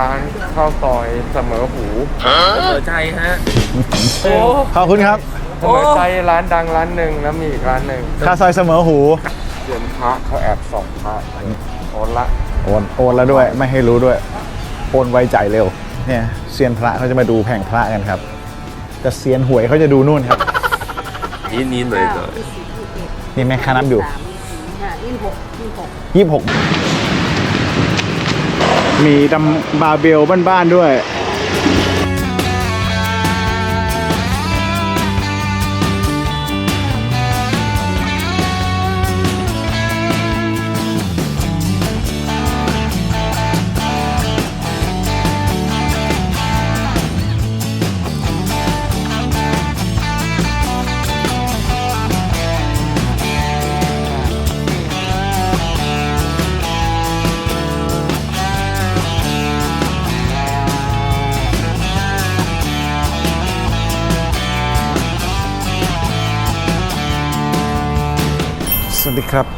ร้านข้าวซอยเสมอหูเสมอใจฮะ โอ้ขอบคุณครับเสมอใจร้านดังร้านหนึ่งแล้วมีอีกร้านหนึ่งข้าวซอยเสมอหูเดือนพระเขาแอบส่องพระโอนละโอนโอนแล้วด้วยไม่ให้รู้ด้วยโอนไวจ่ายเร็วเนี่ยเซียนพระเขาจะมาดูแผงพระกันครับ แต่เซียนหวยเขาจะดูนู่นครับนี่นี่เลยเลยนี่แม่ค้านับอยู่ยี่สิบหกยี่สิบหกยี่หก มีดำบาเบลบ้านๆด้วย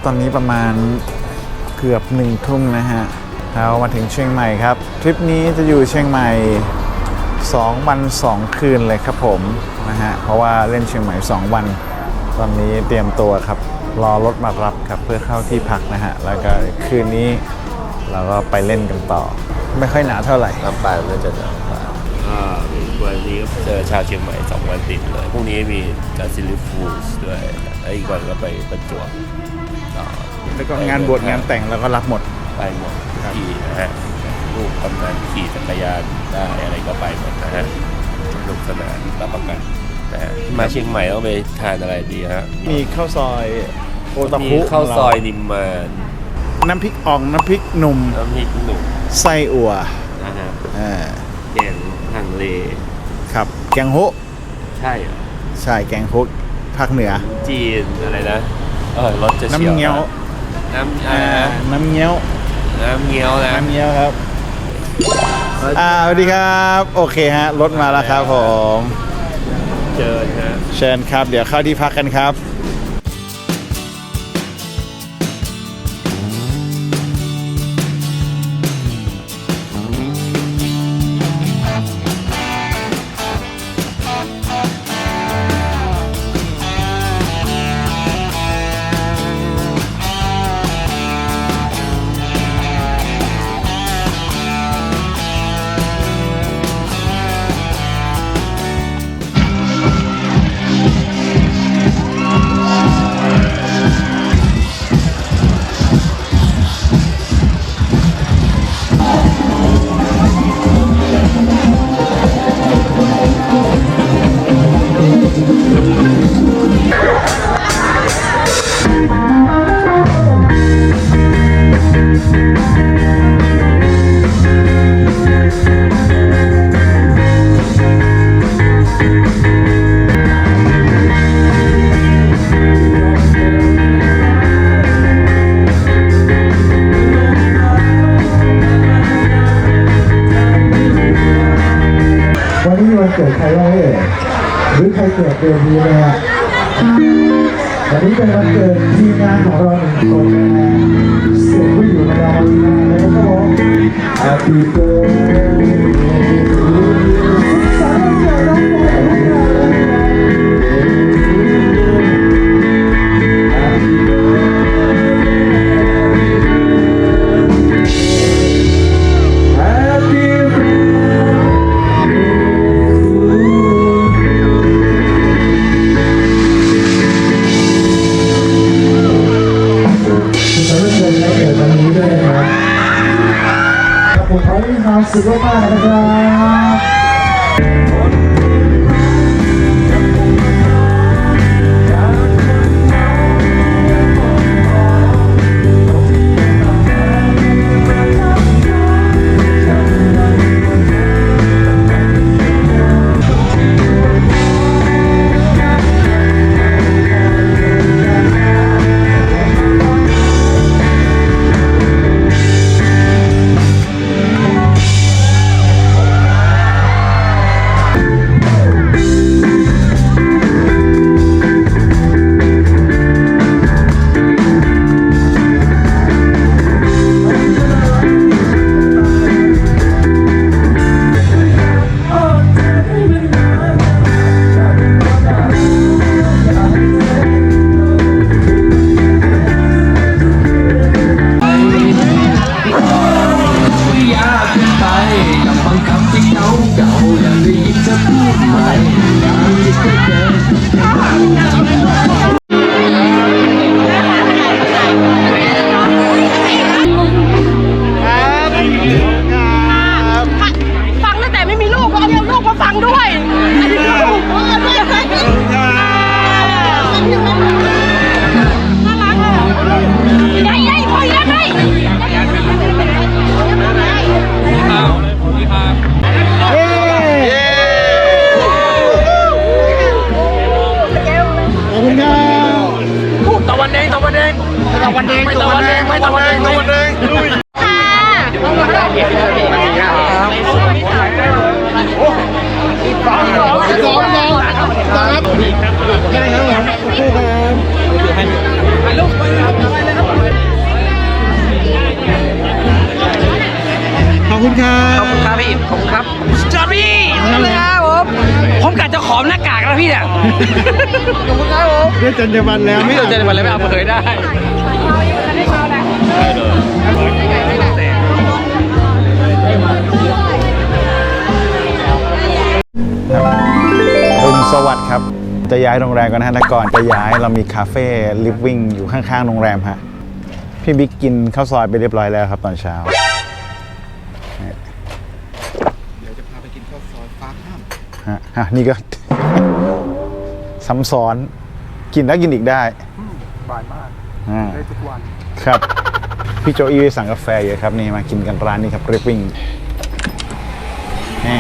ตอนนี้ประมาณเกือบหนึ่งทุ่มนะฮะเรามาถึงเชียงใหม่ครับ ทริปนี้จะอยู่เชียงใหม่ 2 วัน 2 คืนเลยครับผมนะฮะเพราะว่าเล่นเชียงใหม่ 2 วัน ตอนนี้เตรียมตัวครับ รอรถมารับครับเพื่อเข้าที่พักนะฮะแล้วก็คืนนี้เราก็ไปเล่นกันต่อ ไม่ค่อยหนาวเท่าไหร่ลำปางน่าจะหนาวกว่าอ่าวันนี้ก็เจอชาวเชียงใหม่สองวันติดเลยพรุ่งนี้มีกาซิลิฟูสด้วยแล้วอีกวันก็ไปประจวบ ต่อแล้วก็งานบวชงานแต่งเราก็รับหมด ไปหมดขี่นะฮะลูกกำนันขี่จักรยานได้อะไรก็ไปหมดนะฮะสนุกสนานรับประกันนะฮะมาเชียงใหม่ต้องไปทานอะไรดีฮะมีข้าวซอยโอตามีคุข้าวซอยนิมมานน้ำพริกอ่องน้ำพริกหนุ่มน้ำพริกหนุ่มไส้อั่วนะฮะอ่าแกงฮังเล ครับแกงฮุใช่เหรอใช่แกงฮุภาคเหนือ จีนอะไรนะ เออรสจะเฉียวน้ำเงี้ยวน้ำอ่าอ่าน้ำเงี้ยวน้ำเงี้ยวนะน้ำเงี้ยวครับอ่าสวัสดีครับ โอเคฮะรถมาแล้วครับผม เจอฮะเชิญครับ เดี๋ยวเข้าที่พักกันครับ Happy birthday ขอบคุณครับครับพี่ผมครับจอร์บี้ครับผมผมกะจะขอมหน้ากากแล้วพี่เนี่ยได้จรรยาบรรณแล้วไม่สนใจวันเลยไม่เอาเผยได้รุณสวัสดิ์ครับ จะย้ายโรงแรมกันนะฮะแต่ก่อนจะย้ายเรามีคาเฟ่ลิฟวิ่งอยู่ข้างๆโรงแรมฮะ พี่บิ๊กกินข้าวซอยไปเรียบร้อยแล้วครับตอนเช้า ข้ามฮะนี่ก็ ซ้ำซ้อน กินแล้วกินอีกได้บ่ายมากได้ทุกวัน ครับ พี่โจอี้ไปสั่งกาแฟเยอะครับ นี่มากินกันร้านนี้ครับลิฟวิ่งนี่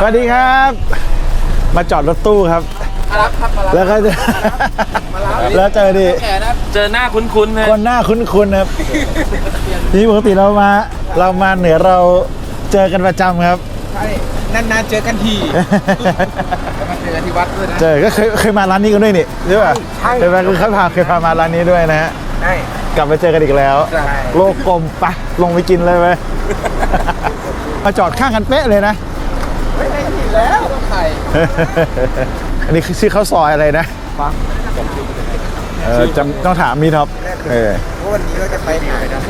สวัสดีครับ มาจอดรถตู้ครับแล้วก็จะแล้วเจอดิเจอหน้าคุ้นๆนะคนหน้าคุ้นๆครับนี่ปกติเรามาเรามาเหนือเราเจอกันประจำครับนานๆเจอกันทีมาเจอกันที่วัดด้วยนะ เจอก็เคยเคยมาร้านนี้กันด้วยนี่ใช่ป่ะเคยมาเคยพาเคยพามาร้านนี้ด้วยนะฮะใช่ กลับมาเจอกันอีกแล้ว ใช่ โลกกลมปะลงไปกินเลยไหม มาจอดข้างกันเป๊ะเลยนะ ไม่ได้ผิดแล้วไข่ อันนี้คือชื่อข้าวซอยอะไรนะเออจำต้องถามมีท็อปเออว่าวันนี้เราจะไปไหนนะ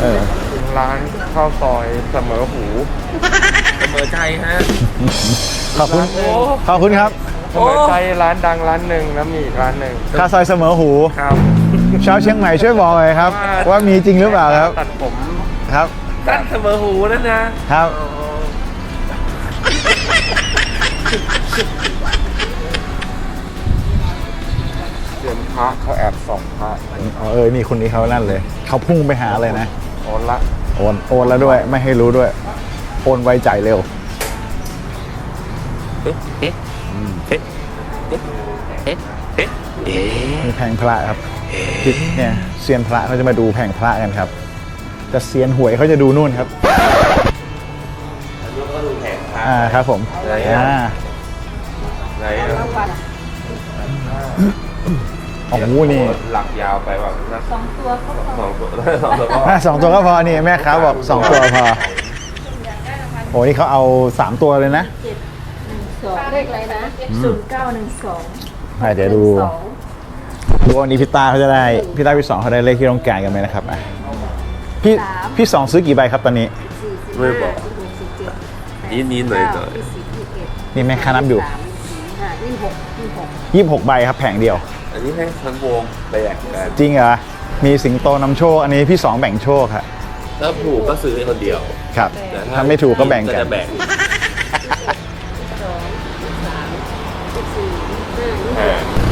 เออร้านข้าวซอยเสมอหูเสมอใจฮะขอบคุณขอบคุณครับเสมอใจร้านดังร้านหนึ่งแล้วมีอีกร้านหนึ่งข้าวซอยเสมอหูครับชาวเชียงใหม่ช่วยบอกหน่อยครับ ว่ามีจริงหรือเปล่าครับตัดผมครับตั้นเสมอหูนั่นนะครับ เสียนพระเขาแอบส่องพระอ๋อเออนี่คนนี้เขานั่นเลย เขาพุ่งไปหาเลยนะ โอนละโอนโอนแล้วด้วย ไม่ให้รู้ด้วย โอนไวจ่ายเร็ว เอ๊ะเอ๊ะเอ๊ะเอ๊ะเอ๊ะเอ๊ะมีแผงพระครับที่เนี่ยเซียนพระเขาจะมาดูแผงพระกันครับ แต่เซียนหวยเขาจะดูนู่นครับ อ่าครับผมอ่า โอ้โหนี่หลักยาวไปแบบนะสองตัวสองตัวสองตัวก็อะสองตัวก็พอนี่แม่ค้าบอกสองตัวพอโอ้นี่เขาเอาสามตัวเลยนะสองเลขอะไรนะศูนย์เก้าหนึ่งสองอะเดี๋ยวดูสองดูวันนี้พี่ตาเขาจะได้พี่ตาพี่สองเขาได้เลขที่ต้องการกันไหมนะครับอะพี่พี่สองซื้อกี่ใบครับตอนนี้สี่สิบไม่บอกห้าสิบหกสิบเจ็ดนิดนิดหน่อยหน่อยยี่สิบยี่สิบเอ็ดนี่แม่ค้านับอยู่สามสี่ห้ายี่สิบหกยี่สิบหก ยี่สิบหกใบครับแผงเดียว อันนี้ให้ทั้งวงแบกกันจริงเหรอ มีสิงโตนำโชค อันนี้พี่สองแบ่งโชคครับถ้าถูกก็ซื้อให้คนเดียวครับ แต่ถ้าไม่ถูกก็แบ่งกัน จะแบ่ง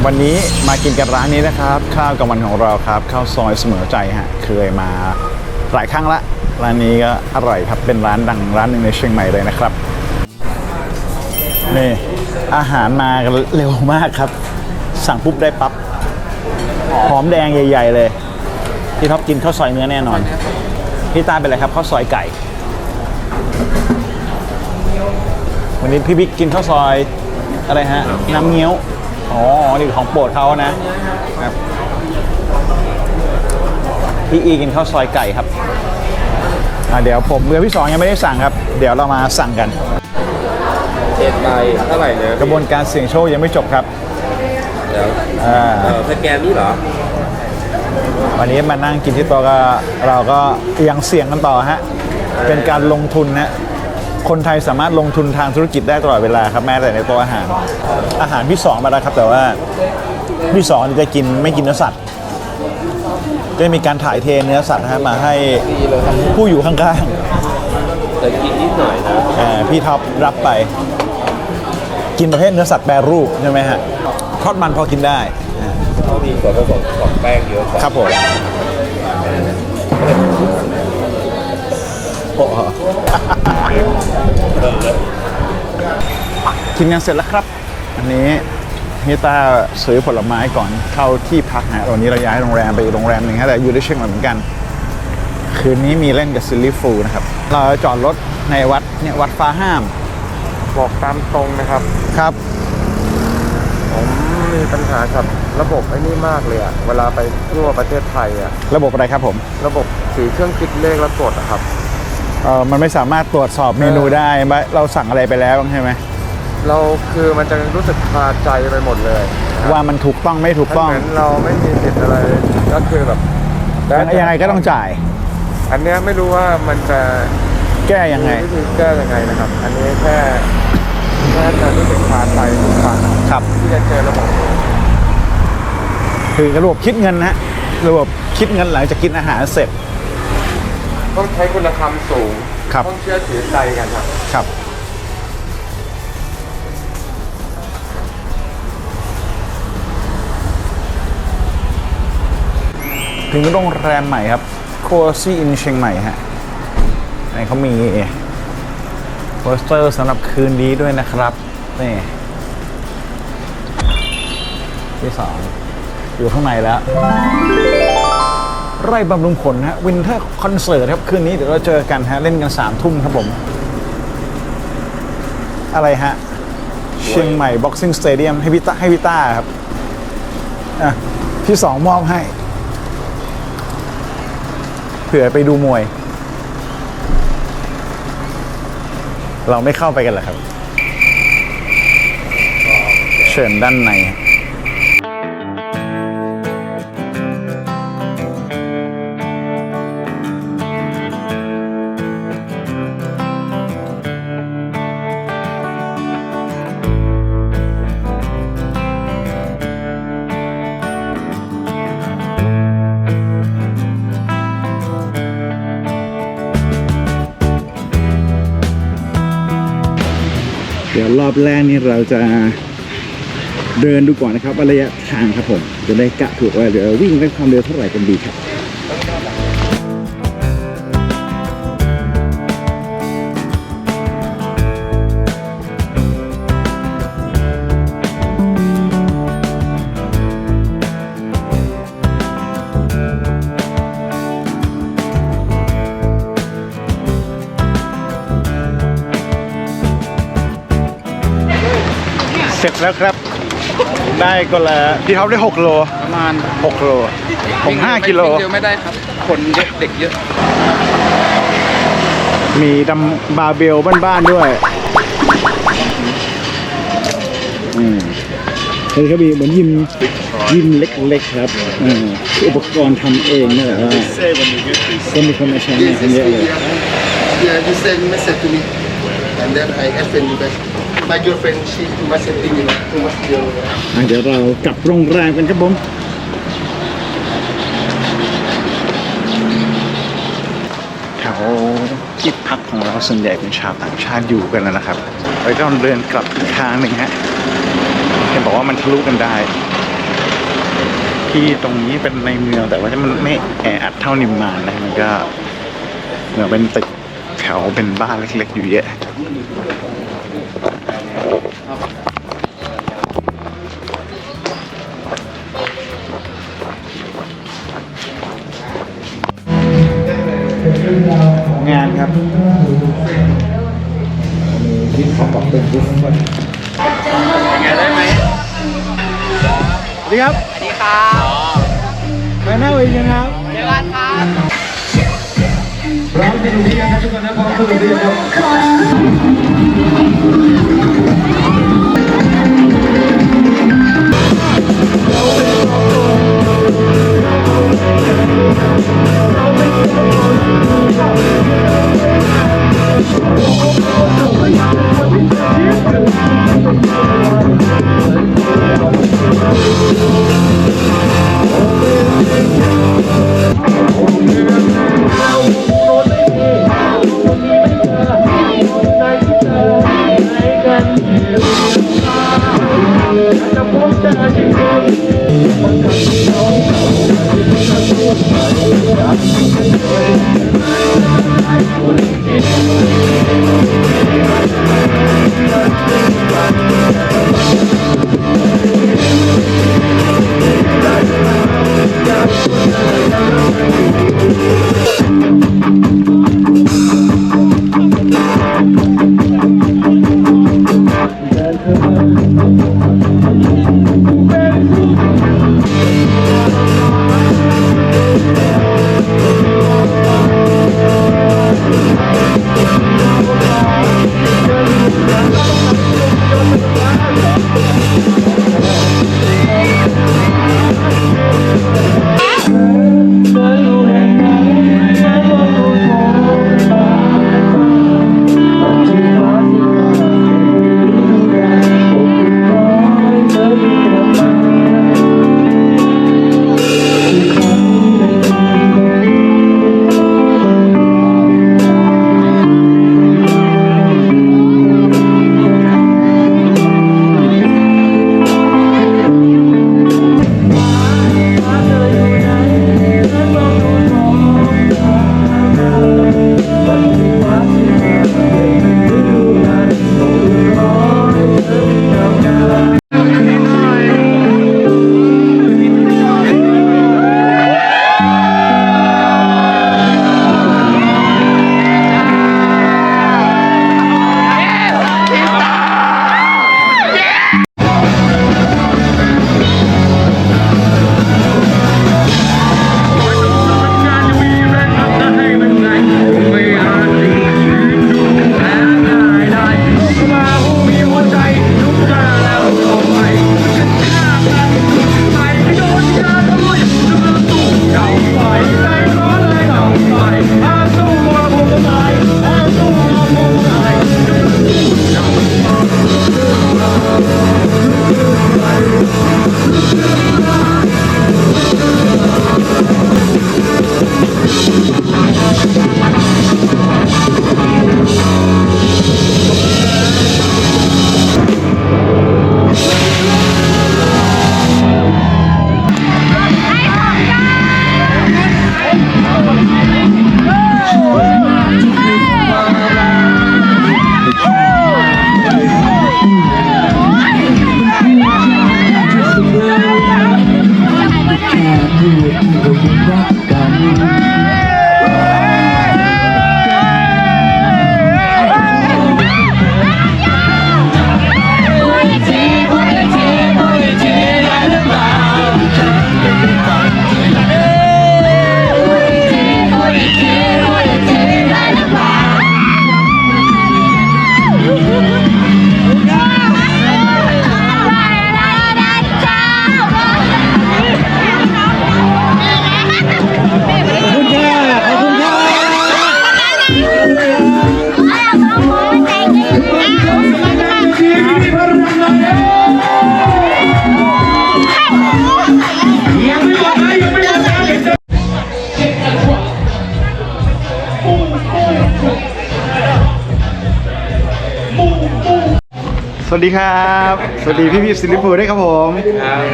วันนี้มากินกันร้านนี้นะครับ ข้าวกลางวันของเราครับ ข้าวซอยเสมอใจฮะเคยมาหลายครั้งละ ร้านนี้ก็อร่อยครับเป็นร้านดังร้านหนึ่งในเชียงใหม่เลยนะครับ นี่ อาหารมากเร็วมากครับ สั่งปุ๊บได้ปั๊บหอมแดงใหญ่ ๆ เลย พี่ท็อปกินข้าวซอยเนื้อแน่นอน พี่ตาเป็นอะไรครับข้าวซอยไก่ วันนี้พี่บิ๊กกินข้าวซอยอะไรฮะ น้ำเงี้ยว อ๋อ นี่ของโปรดเขานะครับพี่อีกินข้าวซอยไก่ครับอะเดี๋ยวผมเรือพี่สองยังไม่ได้สั่งครับ เดี๋ยวเรามาสั่งกัน เจ็ดใบเท่าไหร่นะกระบวนการเสี่ยงโชคยังไม่จบครับเดี๋ยวอ่า เออสแกนนี่เหรอ วันนี้มานั่งกินที่โต๊ะก็เราก็ยังเสี่ยงกันต่อฮะ เป็นการลงทุนนะคนไทยสามารถลงทุนทางธุรกิจได้ตลอดเวลาครับแม้แต่ในโต๊ะอาหาร อาหารพี่สองมาแล้วครับ แต่ว่าพี่สองจะกินไม่กินเนื้อสัตว์ก็จะมีการถ่ายเทเนื้อสัตว์นะฮะมาให้ผู้อยู่ข้างแต่กินนิดหน่อยนะ ๆอ่าพี่ท็อปรับไป กินประเภทเนื้อสัตว์แปรรูปใช่ไหมฮะทอดมันพอกินได้อ่าเขามีส่วนผสมของแป้งเยอะกว่าครับผมโอ้โหกินกันเสร็จแล้วครับ อันนี้เฮยต้าซื้อผลไม้ก่อนเข้าที่พักฮะวันนี้เราย้ายโรงแรมไปอีกโรงแรมหนึ่งฮะแต่อยู่ที่เชียงใหม่เหมือนกัน คืนนี้มีเล่นกับซิลลี่ฟูลนะครับ เราจอดรถในวัดเนี่ยวัดฟ้าห้าม บอกตามตรงนะครับ ครับ ผมมีปัญหากับระบบไอ้นี่มากเลยอะเวลาไปทั่วประเทศไทยอะระบบอะไรครับผมระบบสีเครื่องคิดเลขแล้วกดอะครับ เออมันไม่สามารถตรวจสอบเมนูได้ว่าเราสั่งอะไรไปแล้วใช่ไหมเราคือมันจะรู้สึกคาใจไปหมดเลยนะครับว่ามันถูกต้องไม่ถูกมันต้องเหมือนเราไม่มีสิทธิ์อะไรก็คือแบบยังไงก็ต้องจ่าย อันเนี้ยไม่รู้ว่ามันจะแก้ยังไง มีวิธีแก้ยังไงนะครับ อันนี้แค่ แค่จะรู้สึกคาใจทุกครั้งครับ ที่จะเจอระบบนี้คือระบบคิดเงินนะฮะระบบคิดเงินหลังจากกินอาหารเสร็จ ต้องใช้คุณธรรมสูงครับ ต้องเชื่อถือใจกันครับ ครับ ถึงโรงแรมใหม่ครับ โคซี่อินเชียงใหม่ฮะอันนี้เขามี โปสเตอร์สำหรับคืนนี้ด้วยนะครับ นี่ ที่สองอยู่ข้างในแล้ว ไร่บำรุงผลฮะวินเทอร์คอนเสิร์ตครับ คืนนี้เดี๋ยวเราเจอกันฮะ เล่นกันสามทุ่มครับผม อะไรฮะ เชียงใหม่บ็อกซิ่งสเตเดียมให้พี่ต้าให้พี่ต้าครับ อะพี่สองมอบให้ เผื่อไปดูมวย เราไม่เข้าไปกันเหรอครับ เชิญด้านใน รอบแรกนี่เราจะเดินดูก่อนนะครับว่าระยะทางครับผม จะได้กะถูกว่าเดี๋ยววิ่งด้วยความเร็วเท่าไหร่กันดีครับ แล้วครับ ได้ก็ละพี่ท็อปได้ 6 โล ประมาณ6 โล ผม 5 กิโล เดียวไม่ได้ครับ คนเยอะเด็กเยอะ มีดำบาร์เบลบ้านๆด้วยอืมเฮ้ยเขามีเหมือนยิมยิมเล็กๆครับอืมอุปกรณ์ทำเองนี่แหละว่าก็มีคนมาใช้งานกันเยอะเลย Yeah, he sent message to me, and then I explained to them. My girlfriend, she too much thinking, too much deal. อะเดี๋ยวเรากลับโรงแรมกันครับผม แถวที่พักของเราส่วนใหญ่เป็นชาวต่างชาติอยู่กันแล้วนะครับเราจะต้องเดินกลับอีกทางหนึ่งฮะเห็นบอกว่ามันทะลุกันได้ ที่ตรงนี้เป็นในเมืองแต่ว่ามันไม่แออัดเท่านิมมานนะมันก็เหมือนเป็นตึกแถวเป็นบ้านเล็กๆอยู่เยอะ งานครับมีวิทย์ของบอกเป็นบุฟเฟ่ต์งานได้ไหมสวัสดีครับ สวัสดีครับไปหน้าเวทีกันครับเจอกันครับพร้อมสนุกหรือยังครับทุกคนนะพร้อมสนุกหรือยังครับ ส วัสดีครับ สวัสดีพี่พี่ๆศิลิปูด้วยครับผม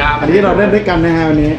ครับ อันนี้เราเล่นด้วยกันนะฮะวันนี้